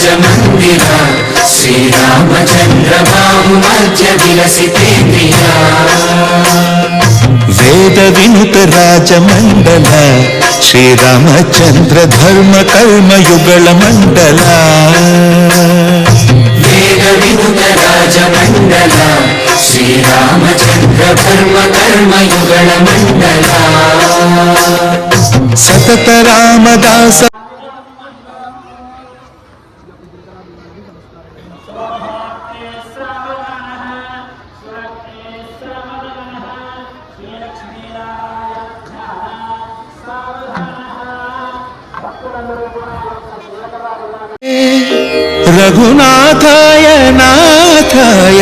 రాజమందిరా శ్రీరామచంద్రబాబు మధ్య విలసితేంద్రియా వేద వినుత రాజమండల శ్రీరామచంద్ర ధర్మ కర్మయుగళ మండల వేద వినుత రాజమండల శ్రీరామచంద్ర ధర్మ కర్మయుగళ మండల సతత రామదాస రఘునాథాయ నాథాయ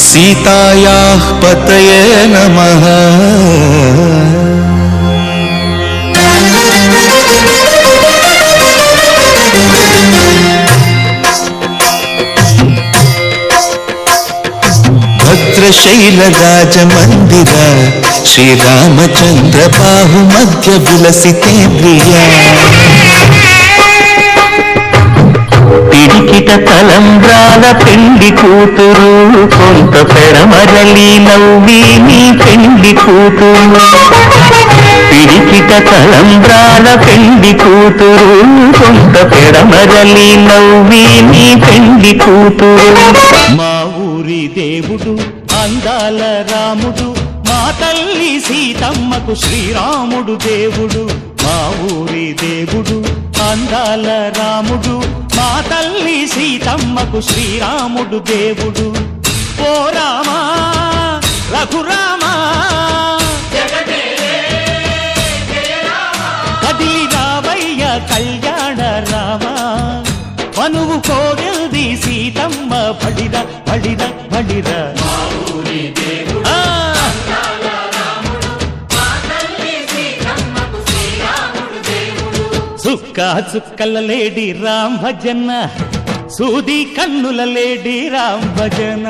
సీతాయా పతయే నమ భద్రశైల రాజమందిర శ్రీరామచంద్ర బాహు మధ్య విలసితేంద్రియ పిడికిట పెళ్ళి కూతురు కొంత పెరమరలి నవ్వి నీ పెళ్ళి కూతురు. పిడికిట తలంబ్రాల పెళ్ళి కూతురు కొంత పెరమరలి నవ్వి నీ పెళ్ళి కూతురు. మా ఊరి దేవుడు అందాల రాముడు మా తల్లి సీతమ్మకు శ్రీరాముడు దేవుడు. మా ఊరి దేవుడు అందాల రాముడు మా తల్లి సీతమ్మకు శ్రీరాముడు దేవుడు. ఓ రామా రఘురామా కదిలి రావయ్య కళ్యాణ రామా. మనువు కోగల్ది సీతమ్మ బడిర బడిర బడిర చుక్క చుక్కల లేడి రామ్ భజన సూది కన్నుల లేడి రామ్ భజన